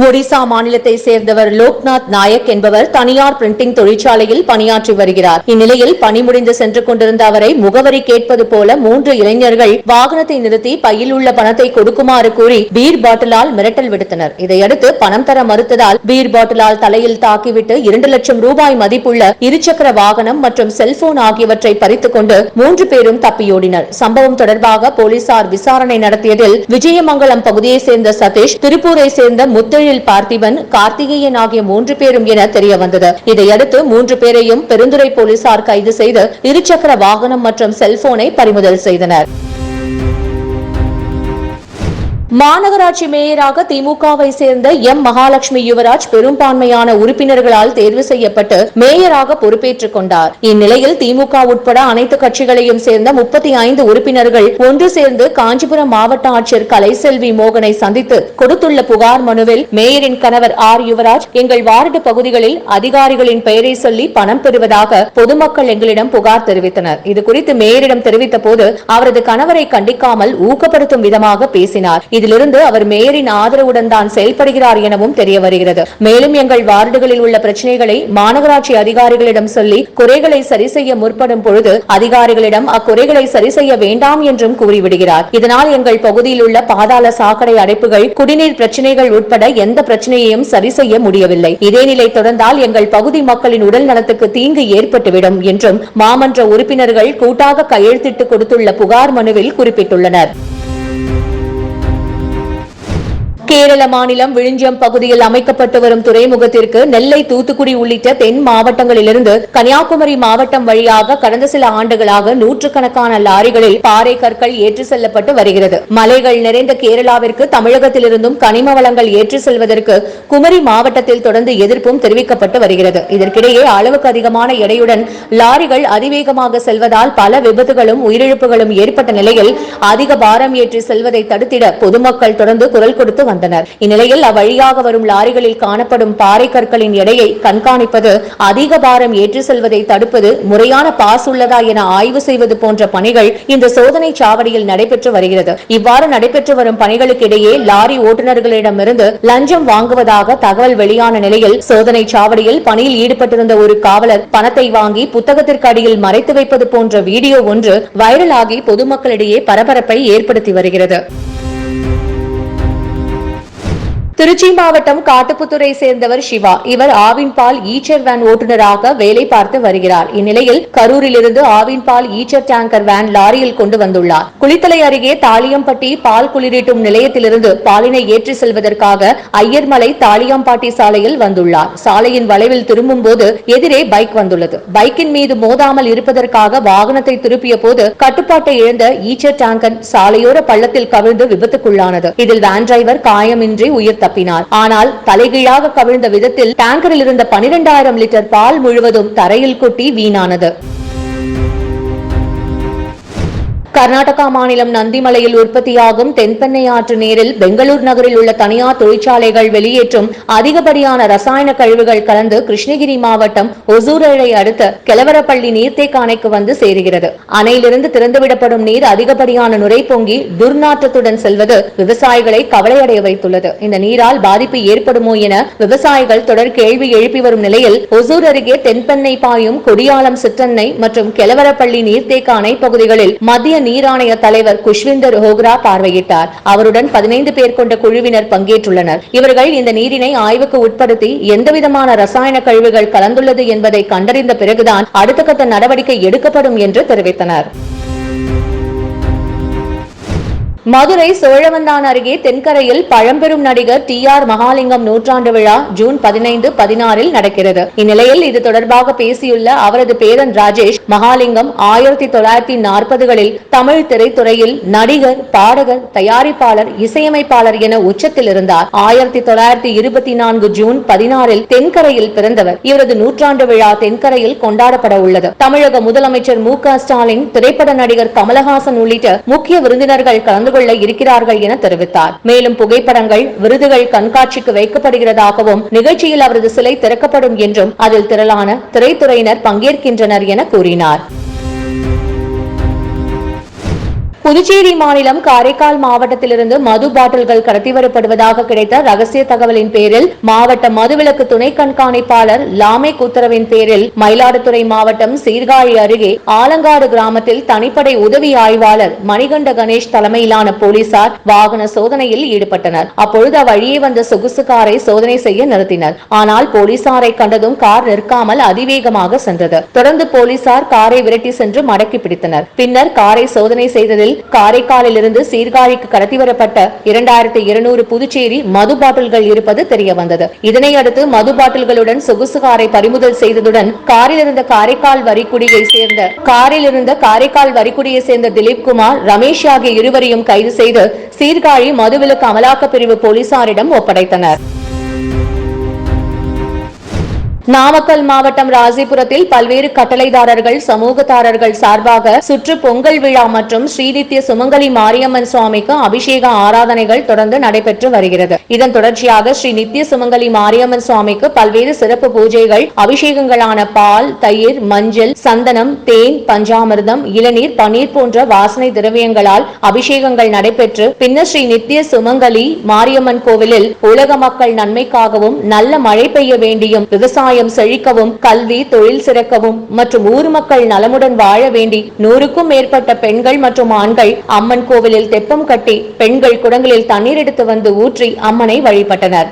ஒடிசா மாநிலத்தை சேர்ந்தவர் லோக்நாத் நாயக் என்பவர் தனியார் பிரிண்டிங் தொழிற்சாலையில் பணியாற்றி வருகிறார். இந்நிலையில் பணி முடிந்து சென்று கொண்டிருந்த அவரை முகவரி கேட்பது போல மூன்று இளைஞர்கள் வாகனத்தை நிறுத்தி பையில் உள்ள பணத்தை கொடுக்குமாறு கூறி பீர் பாட்டிலால் மிரட்டல் விடுத்தனர். இதையடுத்து பணம் தர மறுத்ததால் பீர் பாட்டிலால் தலையில் தாக்கிவிட்டு இரண்டு லட்சம் ரூபாய் மதிப்புள்ள இருசக்கர வாகனம் மற்றும் செல்போன் ஆகியவற்றை பறித்துக் கொண்டு மூன்று பேரும் தப்பியோடினர். சம்பவம் தொடர்பாக போலீசார் விசாரணை நடத்தியதில் விஜயமங்கலம் பகுதியைச் சேர்ந்த சதீஷ் திருப்பூரை சேர்ந்த முத்து முத்தெழில் பார்த்திபன் கார்த்திகேயன் ஆகிய மூன்று பேரும் என தெரிய வந்தது இதையடுத்து மூன்று பேரையும் பெருந்துறை போலீசார் கைது செய்து இருசக்கர வாகனம் மற்றும் செல்போனை பறிமுதல் செய்தனர். மாநகராட்சி மேயராக திமுகவை சேர்ந்த எம் மகாலட்சுமி யுவராஜ் பெரும்பான்மையான உறுப்பினர்களால் தேர்வு செய்யப்பட்டு மேயராக பொறுப்பேற்றுக் கொண்டார். இந்நிலையில் திமுக உட்பட அனைத்து கட்சிகளையும் சேர்ந்த முப்பத்தி ஐந்து உறுப்பினர்கள் ஒன்று சேர்ந்து காஞ்சிபுரம் மாவட்ட ஆட்சியர் கலைசெல்வி மோகனை சந்தித்து கொடுத்துள்ள புகார் மனுவில் மேயரின் கணவர் ஆர் யுவராஜ் எங்கள் வார்டு பகுதிகளில் அதிகாரிகளின் பெயரை சொல்லி பணம் பெறுவதாக பொதுமக்கள் எங்களிடம் புகார் தெரிவித்தனர். இதுகுறித்து மேயரிடம் தெரிவித்த போது அவரது கணவரை கண்டிக்காமல் ஊக்கப்படுத்தும் விதமாக பேசினார். இதிலிருந்து அவர் மேயரின் ஆதரவுடன் தான் செயல்படுகிறார் எனவும் தெரிய வருகிறது. மேலும் எங்கள் வார்டுகளில் உள்ள பிரச்சனைகளை மாநகராட்சி அதிகாரிகளிடம் சொல்லி குறைகளை சரி செய்ய முற்படும் பொழுது அதிகாரிகளிடம் அக்குறைகளை சரி செய்ய வேண்டாம் என்றும் கூறிவிடுகிறார். இதனால் எங்கள் பகுதியில் உள்ள பாதாள சாக்கடை அடைப்புகள் குடிநீர் பிரச்சனைகள் உட்பட எந்த பிரச்சனையையும் சரி செய்ய முடியவில்லை. இதே நிலை தொடர்ந்தால் எங்கள் பகுதி மக்களின் உடல் நலத்துக்கு தீங்கு ஏற்பட்டுவிடும் என்றும் மாமன்ற உறுப்பினர்கள் கூட்டாக கையெழுத்திட்டு கொடுத்துள்ள புகார் மனுவில் குறிப்பிட்டுள்ளனர். கேரள மாநிலம் விழுஞ்சம் பகுதியில் அமைக்கப்பட்டு வரும் துறைமுகத்திற்கு நெல்லை தூத்துக்குடி உள்ளிட்ட தென் மாவட்டங்களிலிருந்து கன்னியாகுமரி மாவட்டம் வழியாக கடந்த சில ஆண்டுகளாக நூற்றுக்கணக்கான லாரிகளில் பாறை கற்கள் ஏற்றி செல்லப்பட்டு வருகிறது. மலைகள் நிறைந்த கேரளாவிற்கு தமிழகத்திலிருந்தும் கனிம வளங்கள் ஏற்றி செல்வதற்கு குமரி மாவட்டத்தில் தொடர்ந்து எதிர்ப்பும் தெரிவிக்கப்பட்டு வருகிறது. இதற்கிடையே அளவுக்கு அதிகமான எடையுடன் லாரிகள் அதிவேகமாக செல்வதால் பல விபத்துகளும் உயிரிழப்புகளும் ஏற்பட்ட நிலையில் அதிக பாரம் ஏற்றி செல்வதை தடுத்திட பொதுமக்கள் தொடர்ந்து குரல் கொடுத்து வந்தனர். கொண்டனர். இந்நிலையில் அவ்வழியாக வரும் லாரிகளில் காணப்படும் பாறை கற்களின் எடையை கண்காணிப்பது அதிக பாரம் ஏற்றி செல்வதை தடுப்பது முறையான பாஸ் உள்ளதா என ஆய்வு செய்வது போன்ற பணிகள் இந்த சோதனை சாவடியில் நடைபெற்று வருகிறது. இவ்வாறு நடைபெற்று வரும் பணிகளுக்கு இடையே லாரி ஓட்டுநர்களிடமிருந்து லஞ்சம் வாங்குவதாக தகவல் வெளியான நிலையில் சோதனை சாவடியில் பணியில் ஈடுபட்டிருந்த ஒரு காவலர் பணத்தை வாங்கி புத்தகத்திற்கு அடியில் மறைத்து வைப்பது போன்ற வீடியோ ஒன்று வைரலாகி பொதுமக்களிடையே பரபரப்பை ஏற்படுத்தி வருகிறது. திருச்சி மாவட்டம் காட்டுப்புத்துறை சேர்ந்தவர் சிவா. இவர் ஆவின் பால் ஈச்சர் வேன் ஓட்டுநராக வேலை பார்த்து வருகிறார். இந்நிலையில் கரூரிலிருந்து ஆவின் பால் ஈச்சர் டேங்கர் வேன் லாரியில் கொண்டு வந்துள்ளார். குளித்தலை அருகே தாளியம்பட்டி பால் குளிரீட்டும் நிலையத்திலிருந்து பாலினை ஏற்றி செல்வதற்காக ஐயர்மலை தாளியம்பாட்டி சாலையில் வந்துள்ளார். சாலையின் வளைவில் திரும்பும் போது எதிரே பைக் வந்துள்ளது. பைக்கின் மீது மோதாமல் இருப்பதற்காக வாகனத்தை திருப்பிய போது கட்டுப்பாட்டை இழந்த ஈச்சர் டேங்கர் சாலையோர பள்ளத்தில் கவிழ்ந்து விபத்துக்குள்ளானது. இதில் வேன் டிரைவர் காயமின்றி உயிர் தப்பினார். ஆனால் தலைகீழாக கவிழ்ந்த விதத்தில் டேங்கரில் இருந்த பனிரெண்டாயிரம் லிட்டர் பால் முழுவதும் தரையில் கொட்டி வீணானது. கர்நாடகா மாநிலம் நந்திமலையில் உற்பத்தியாகும் தென்பெண்ணை ஆற்று நீரில் பெங்களூர் நகரில் உள்ள தனியார் தொழிற்சாலைகள் வெளியேற்றும் அதிகப்படியான ரசாயன கழிவுகள் கலந்து கிருஷ்ணகிரி மாவட்டம் ஒசூரை அடுத்த கெலவரப்பள்ளி நீர்த்தேக்க அணைக்கு வந்து சேருகிறது. அணையிலிருந்து திறந்துவிடப்படும் நீர் அதிகப்படியான நுரை பொங்கி துர்நாற்றத்துடன் செல்வது விவசாயிகளை கவலையடைய வைத்துள்ளது. இந்த நீரால் பாதிப்பு ஏற்படுமோ என விவசாயிகள் தொடர் கேள்வி எழுப்பி வரும் நிலையில் ஒசூர் அருகே தென்பெண்ணை பாயும் கொடியாலம் சிற்றன்னை மற்றும் கெலவரப்பள்ளி நீர்த்தேக்க அணை பகுதிகளில் மத்திய நீர் ஆணைய தலைவர் குஷ்விந்தர் ஹோக்ரா பார்வையிட்டார். அவருடன் பதினைந்து பேர் கொண்ட குழுவினர் பங்கேற்றுள்ளனர். இவர்கள் இந்த நீரினை ஆய்வுக்கு உட்படுத்தி எந்தவிதமான ரசாயன கழிவுகள் கலந்துள்ளது என்பதை கண்டறிந்த பிறகுதான் அடுத்த கட்ட நடவடிக்கை எடுக்கப்படும் என்று தெரிவித்தனர். மதுரை சோழவந்தான் அருகே தென்கரையில் பழம்பெரும் நடிகர் டி ஆர் மகாலிங்கம் நூற்றாண்டு விழா ஜூன் பதினைந்து பதினாறில் நடக்கிறது. இந்நிலையில் இது தொடர்பாக பேசியுள்ள அவரது பேரன் ராஜேஷ் மகாலிங்கம் ஆயிரத்தி தொள்ளாயிரத்தி நாற்பதுகளில் தமிழ் திரைத்துறையில் நடிகர் பாடகர் தயாரிப்பாளர் இசையமைப்பாளர் என உச்சத்தில் இருந்தார். ஆயிரத்தி தொள்ளாயிரத்தி இருபத்தி நான்கு ஜூன் பதினாறில் தென்கரையில் பிறந்தவர். இவரது நூற்றாண்டு விழா தென்கரையில் கொண்டாடப்பட உள்ளது. தமிழக முதலமைச்சர் மு க ஸ்டாலின் திரைப்பட நடிகர் கமலஹாசன் உள்ளிட்ட முக்கிய விருந்தினர்கள் கலந்து கொள்ள இருக்கிறார்கள் என தெரிவித்தார். மேலும் புகைப்படங்கள் விருதுகள் கண்காட்சிக்கு வைக்கப்படுகிறதாகவும் நிகழ்ச்சியில் அவரது சிலை திறக்கப்படும் என்றும் அதில் திரளான திரைத்துறையினர் பங்கேற்கின்றனர் என கூறினார். புதுச்சேரி மாநிலம் காரைக்கால் மாவட்டத்திலிருந்து மது பாட்டில்கள் கடத்தி வரப்படுவதாக கிடைத்த ரகசிய தகவலின் பேரில் மாவட்ட மதுவிலக்கு துணை கண்காணிப்பாளர் லாமே உத்தரவின் பேரில் மயிலாடுதுறை மாவட்டம் சீர்காழி அருகே ஆலங்காடு கிராமத்தில் தனிப்படை உதவி ஆய்வாளர் மணிகண்ட கணேஷ் தலைமையிலான போலீசார் வாகன சோதனையில் ஈடுபட்டனர். அப்பொழுது அவ்வழியே வந்த சொகுசு காரை சோதனை செய்ய நிறுத்தினர். ஆனால் போலீசாரை கண்டதும் கார் நிற்காமல் அதிவேகமாக சென்றது. தொடர்ந்து போலீசார் காரை விரட்டி சென்று மடக்கி பிடித்தனர். பின்னர் காரை சோதனை செய்ததில் காரைக்காலில் இருந்து சீர்காழிக்கு கடத்தி வரப்பட்ட இரண்டாயிரத்தி இருநூறு புதுச்சேரி மது பாட்டில்கள் இருப்பது தெரியவந்தது. இதனையடுத்து மது பாட்டில்களுடன் சொகுசு காரை பறிமுதல் செய்ததுடன் காரில் இருந்த காரைக்கால் வரிக்குடியை சேர்ந்த காரில் இருந்த காரைக்கால் வரிக்குடியை சேர்ந்த திலீப்குமார் ரமேஷ் ஆகிய இருவரையும் கைது செய்து சீர்காழி மதுவிலக்கு அமலாக்கப் பிரிவு போலீசாரிடம் ஒப்படைத்தனர். நாமக்கல் மாவட்டம் ராசிபுரத்தில் பல்வேறு கட்டளைதாரர்கள் சமூகத்தாரர்கள் சார்பாக சுற்று பொங்கல் விழா மற்றும் ஸ்ரீதித்ய சுமங்கலி மாரியம்மன் சுவாமிக்கு அபிஷேக ஆராதனைகள் தொடர்ந்து நடைபெற்று வருகிறது. இதன் தொடர்ச்சியாக ஸ்ரீ நித்திய சுமங்கலி மாரியம்மன் சுவாமிக்கு பல்வேறு சிறப்பு பூஜைகள் அபிஷேகங்களான பால் தயிர் மஞ்சள் சந்தனம் தேன் பஞ்சாமிர்தம் இளநீர் பன்னீர் போன்ற வாசனை திரவியங்களால் அபிஷேகங்கள் நடைபெற்று பின்னர் ஸ்ரீ நித்திய சுமங்கலி மாரியம்மன் கோவிலில் உலக மக்கள் நன்மைக்காகவும் நல்ல மழை பெய்ய வேண்டியும் சமுதாயம் செழிக்கவும் கல்வி தொழில் சிறக்கவும் மற்றும் ஊர் மக்கள் நலமுடன் வாழ வேண்டி நூறுக்கும் மேற்பட்ட பெண்கள் மற்றும் ஆண்கள் அம்மன் கோவிலில் தெப்பம் கட்டி பெண்கள் குடங்களில் தண்ணீர் எடுத்து வந்து ஊற்றி அம்மனை வழிபட்டனர்.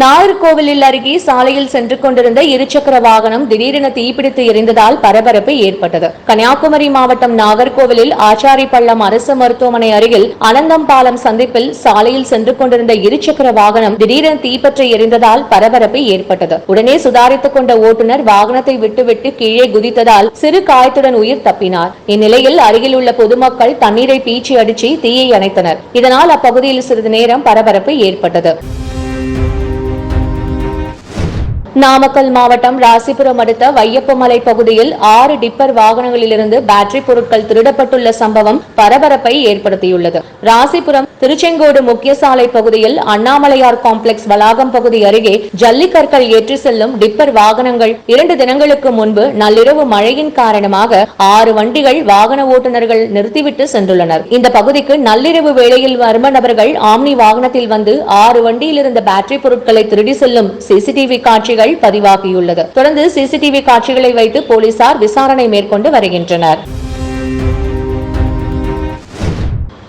நாகர்கோவிலில் அருகே சாலையில் சென்று கொண்டிருந்த இருசக்கர வாகனம் திடீரென தீப்பிடித்து எரிந்ததால் பரபரப்பு ஏற்பட்டது. கன்னியாகுமரி மாவட்டம் நாகர்கோவிலில் ஆச்சாரி பள்ளம் அரசு மருத்துவமனை அருகில் அனந்தம்பாலம் சந்திப்பில் சாலையில் சென்று கொண்டிருந்த இருசக்கர வாகனம் திடீரென தீப்பற்றி எரிந்ததால் பரபரப்பு ஏற்பட்டது. உடனே சுதாரித்துக் கொண்ட ஓட்டுநர் வாகனத்தை விட்டுவிட்டு கீழே குதித்ததால் சிறு காயத்துடன் உயிர் தப்பினார். இந்நிலையில் அருகில் உள்ள பொதுமக்கள் தண்ணீரை பீச்சி அடிச்சு தீயை அணைத்தனர். இதனால் அப்பகுதியில் சிறிது நேரம் பரபரப்பு ஏற்பட்டது. நாமக்கல் மாவட்டம் ராசிபுரம் அடுத்த வையப்பமலை பகுதியில் ஆறு டிப்பர் வாகனங்களிலிருந்து பேட்டரி பொருட்கள் திருடப்பட்டுள்ள சம்பவம் பரபரப்பை ஏற்படுத்தியுள்ளது. ராசிபுரம் திருச்செங்கோடு முக்கிய சாலை பகுதியில் அண்ணாமலையார் காம்ப்ளெக்ஸ் வளாகம் பகுதி அருகே ஜல்லிக்கற்கள் ஏற்றி செல்லும் டிப்பர் வாகனங்கள் இரண்டு தினங்களுக்கு முன்பு நள்ளிரவு மழையின் காரணமாக ஆறு வண்டிகள் வாகன ஓட்டுநர்கள் நிறுத்திவிட்டு சென்றுள்ளனர். இந்த பகுதிக்கு நள்ளிரவு வேளையில் மர்ம நபர்கள் ஆம்னி வாகனத்தில் வந்து ஆறு வண்டியில் இருந்த பேட்டரி பொருட்களை திருடி செல்லும் சிசிடிவி காட்சிகள் பதிவாகியுள்ளது. தொடர்ந்து சிசிடிவி காட்சிகளை வைத்து போலீசார் விசாரணை மேற்கொண்டு வருகின்றனர்.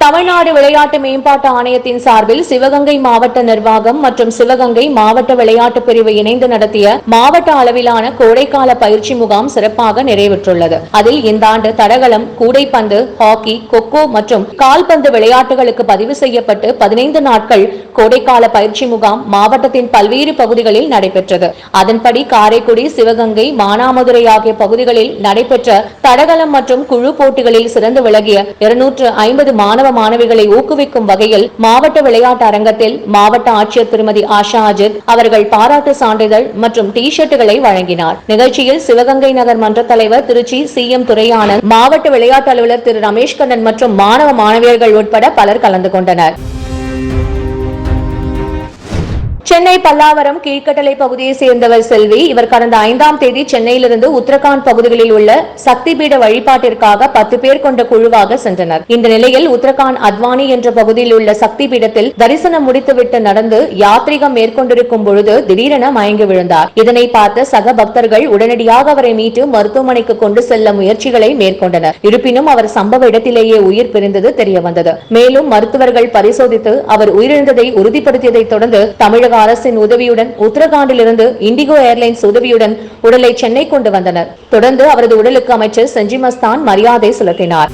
தமிழ்நாடு விளையாட்டு மேம்பாட்டு ஆணையத்தின் சார்பில் சிவகங்கை மாவட்ட நிர்வாகம் மற்றும் சிவகங்கை மாவட்ட விளையாட்டு பிரிவு இணைந்து நடத்திய மாவட்ட அளவிலான கோடைக்கால பயிற்சி முகாம் சிறப்பாக நிறைவேற்றுள்ளது. அதில் இந்த ஆண்டு தடகளம் கூடைப்பந்து ஹாக்கி கொக்கோ மற்றும் கால்பந்து விளையாட்டுகளுக்கு பதிவு செய்யப்பட்டு பதினைந்து நாட்கள் கோடைக்கால பயிற்சி முகாம் மாவட்டத்தின் பல்வேறு பகுதிகளில் நடைபெற்றது. அதன்படி காரைக்குடி சிவகங்கை மானாமதுரை ஆகிய பகுதிகளில் நடைபெற்ற தடகளம் மற்றும் குழு போட்டிகளில் சிறந்து விளங்கிய இருநூற்று ஐம்பது மாணவ மாணவிகளை ஊக்குவிக்கும் வகையில் மாவட்ட விளையாட்டு அரங்கத்தில் மாவட்ட ஆட்சியர் திருமதி ஆஷா அஜித் அவர்கள் பாராட்டு சான்றிதழ் மற்றும் டி ஷர்ட்டுகளை வழங்கினார். நிகழ்ச்சியில் சிவகங்கை நகர் மன்ற தலைவர் திருச்சி சி எம் துரையானந்த் மாவட்ட விளையாட்டு அலுவலர் திரு ரமேஷ் கண்ணன் மற்றும் மாணவ மாணவியர்கள் உட்பட பலர் கலந்து கொண்டனர். சென்னை பல்லாவரம் கீழ்கட்டளை பகுதியை சேர்ந்தவர் செல்வி. இவர் கடந்த ஐந்தாம் தேதி சென்னையிலிருந்து உத்தரகாண்ட் பகுதிகளில் உள்ள சக்தி பீட வழிபாட்டிற்காக பத்து பேர் கொண்ட குழுவாக சென்றனர். இந்த நிலையில் உத்தரகாண்ட் அத்வானி என்ற பகுதியில் உள்ள சக்தி பீடத்தில் தரிசனம் முடித்துவிட்டு நடந்து யாத்ரீகம் மேற்கொண்டிருக்கும் பொழுது திடீரென மயங்கி விழுந்தார். இதனை பார்த்த சக பக்தர்கள் உடனடியாக அவரை மீட்டு மருத்துவமனைக்கு கொண்டு செல்ல முயற்சிகளை மேற்கொண்டனர். இருப்பினும் அவர் சம்பவ இடத்திலேயே உயிர் பிரிந்தது தெரியவந்தது. மேலும் மருத்துவர்கள் பரிசோதித்து அவர் உயிரிழந்ததை உறுதிப்படுத்தியதைத் தொடர்ந்து தமிழக அரசின் உதவியுடன் உத்தரகாண்டிலிருந்து இண்டிகோ ஏர்லைன்ஸ் உதவியுடன் உடலை சென்னை கொண்டு வந்தனர். தொடர்ந்து அவரது உடலுக்கு அமைச்சர் செஞ்சி மஸ்தான் மரியாதை செலுத்தினார்.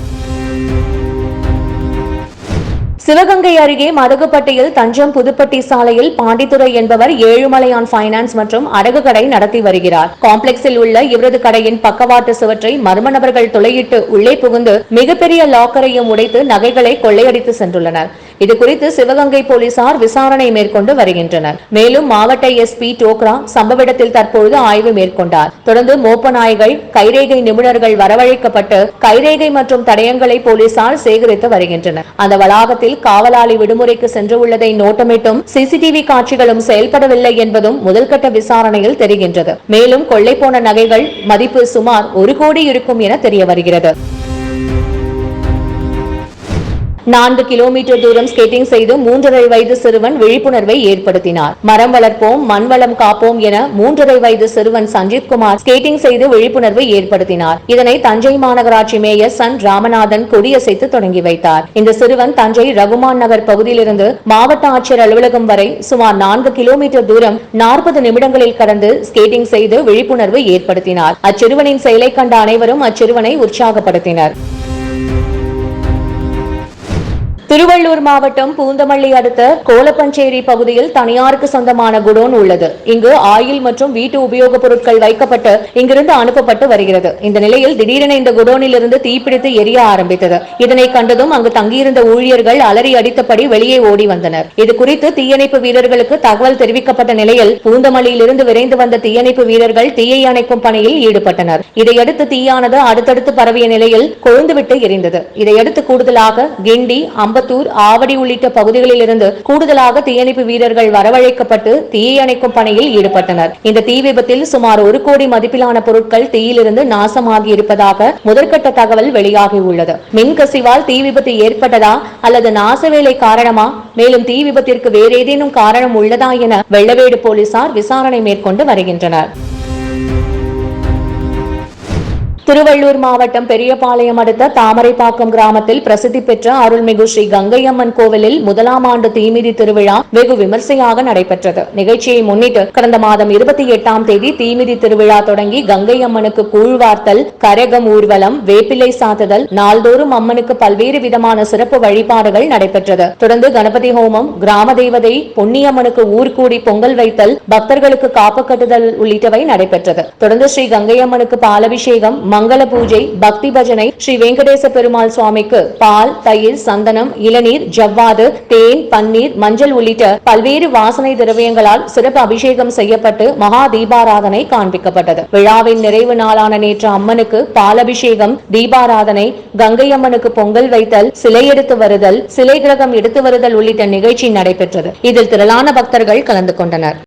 சிவகங்கை அருகே மதகுப்பட்டியில் தஞ்சம் புதுப்பட்டி சாலையில் பாண்டித்துறை என்பவர் ஏழுமலையான் பைனான்ஸ் மற்றும் அடகு கடை நடத்தி வருகிறார். காம்ப்ளெக்ஸில் உள்ள இவரது கடையின் பக்கவாட்டு சுவற்றை மர்ம நபர்கள் துளையிட்டு உள்ளே புகுந்து மிகப்பெரிய லாக்கரையும் உடைத்து நகைகளை கொள்ளையடித்து சென்றுள்ளனர். இதுகுறித்து சிவகங்கை போலீசார் விசாரணை மேற்கொண்டு வருகின்றனர். மேலும் மாவட்ட எஸ்பி டோக்ரா சம்பவ இடத்தில் தற்பொழுது ஆய்வு மேற்கொண்டார். தொடர்ந்து மோப்ப நாய்கள் கைரேகை நிபுணர்கள் வரவழைக்கப்பட்டு கைரேகை மற்றும் தடயங்களை போலீசார் சேகரித்து வருகின்றனர். அந்த வளாகத்தில் காவலாளி விடுமுறைக்கு சென்று உள்ளதை நோட்டமிட்டும் சிசிடிவி காட்சிகளும் செயல்படவில்லை என்பதும் முதல்கட்ட விசாரணையில் தெரிகின்றது. மேலும் கொள்ளை போன நகைகள் மதிப்பு சுமார் ஒரு கோடி இருக்கும் என தெரிய வருகிறது நான்கு கிலோமீட்டர் தூரம் ஸ்கேட்டிங் செய்து மூன்றரை வயது சிறுவன் விழிப்புணர்வை ஏற்படுத்தினார். மரம் வளர்ப்போம் மண் வளம் காப்போம் என மூன்றரை வயது சிறுவன் சஞ்சீத் குமார் ஸ்கேட்டிங் செய்து விழிப்புணர்வை ஏற்படுத்தினார். இதனை தஞ்சை மாநகராட்சி மேயர் சன் ராமநாதன் கொடியசைத்து தொடங்கி வைத்தார். இந்த சிறுவன் தஞ்சை ரகுமான் நகர் பகுதியிலிருந்து மாவட்ட ஆட்சியர் அலுவலகம் வரை சுமார் நான்கு கிலோமீட்டர் தூரம் நாற்பது நிமிடங்களில் கடந்து ஸ்கேட்டிங் செய்து விழிப்புணர்வு ஏற்படுத்தினார். அச்சிறுவனின் செயலை கண்ட அனைவரும் அச்சிறுவனை உற்சாகப்படுத்தினர். திருவள்ளூர் மாவட்டம் பூந்தமல்லி அடுத்த கோலப்பஞ்சேரி பகுதியில் தனியாருக்கு சொந்தமான குடோன் உள்ளது. இங்கு ஆயில் மற்றும் வீட்டு உபயோகப் பொருட்கள் வைக்கப்பட்டு இங்கிருந்து அனுப்பப்பட்டு வருகிறது. இந்த நிலையில் திடீரென இந்த குடோனில் இருந்து தீப்பிடித்து எரிய ஆரம்பித்தது. இதனை கண்டதும் அங்கு தங்கியிருந்த ஊழியர்கள் அலறி அடித்தபடி வெளியே ஓடி வந்தனர். இது குறித்து தீயணைப்பு வீரர்களுக்கு தகவல் தெரிவிக்கப்பட்ட நிலையில் பூந்தமல்லியிலிருந்து விரைந்து வந்த தீயணைப்பு வீரர்கள் தீயை அணைக்கும் பணியில் ஈடுபட்டனர். இதையடுத்து தீயானது அடுத்தடுத்து பரவிய நிலையில் கொழுந்துவிட்டு எரிந்தது. இதையடுத்து கூடுதலாக கிண்டி அம்பத்தூர் ஆவடி உள்ளிட்ட பகுதிகளில் இருந்து கூடுதலாக தீயணைப்பு வீரர்கள் வரவழைக்கப்பட்டு தீயை அணைக்கும் பணியில் ஈடுபட்டனர். இந்த தீ விபத்தில் சுமார் ஒரு கோடி மதிப்பிலான பொருட்கள் தீயிலிருந்து நாசமாகி இருப்பதாக முதற்கட்ட தகவல் வெளியாகியுள்ளது. மின்கசிவால் தீ விபத்து ஏற்பட்டதா அல்லது நாசவேலை காரணமா? மேலும் தீ விபத்திற்கு வேறேதேனும் காரணம் உள்ளதா என வெள்ளவேடு போலீசார் விசாரணை மேற்கொண்டு வருகின்றனர். திருவள்ளூர் மாவட்டம் பெரியபாளையம் அடுத்த தாமரைப்பாக்கம் கிராமத்தில் பிரசித்தி பெற்ற அருள்மிகு ஸ்ரீ கங்கையம்மன் கோவிலில் முதலாம் ஆண்டு தீமிதி திருவிழா வெகு விமர்சையாக நடைபெற்றது. நிகழ்ச்சியை முன்னிட்டு கடந்த மாதம் இருபத்தி எட்டாம் தேதி தீமிதி திருவிழா தொடங்கி கங்கையம்மனுக்கு கூழ்வார்த்தல் கரகம் ஊர்வலம் வேப்பிலை சாத்துதல் நாள்தோறும் அம்மனுக்கு பல்வேறு விதமான சிறப்பு வழிபாடுகள் நடைபெற்றது. தொடர்ந்து கணபதி ஹோமம் கிராம தேவதை பொன்னியம்மனுக்கு ஊர்கூடி பொங்கல் வைத்தல் பக்தர்களுக்கு காப்பு கட்டுதல் உள்ளிட்டவை நடைபெற்றது. தொடர்ந்து ஸ்ரீ கங்கையம்மனுக்கு பாலபிஷேகம் மங்கள பூஜை பக்தி பஜனை ஸ்ரீ வெங்கடேச பெருமாள் சுவாமிக்கு பால் தயிர் சந்தனம் இளநீர் ஜவ்வாது தேன் பன்னீர் மஞ்சள் உள்ளிட்ட பல்வேறு வாசனை திரவியங்களால் சிறப்பு அபிஷேகம் செய்யப்பட்டு மகா தீபாராதனை காண்பிக்கப்பட்டது. விழாவின் நிறைவு நாளான நேற்று அம்மனுக்கு பாலபிஷேகம் தீபாராதனை கங்கை அம்மனுக்கு பொங்கல் வைத்தல் சிலை எடுத்து வருதல் சிலை கிரகம் எடுத்து வருதல் உள்ளிட்ட நிகழ்ச்சி நடைபெற்றது. இதில் திரளான பக்தர்கள் கலந்து கொண்டனர்.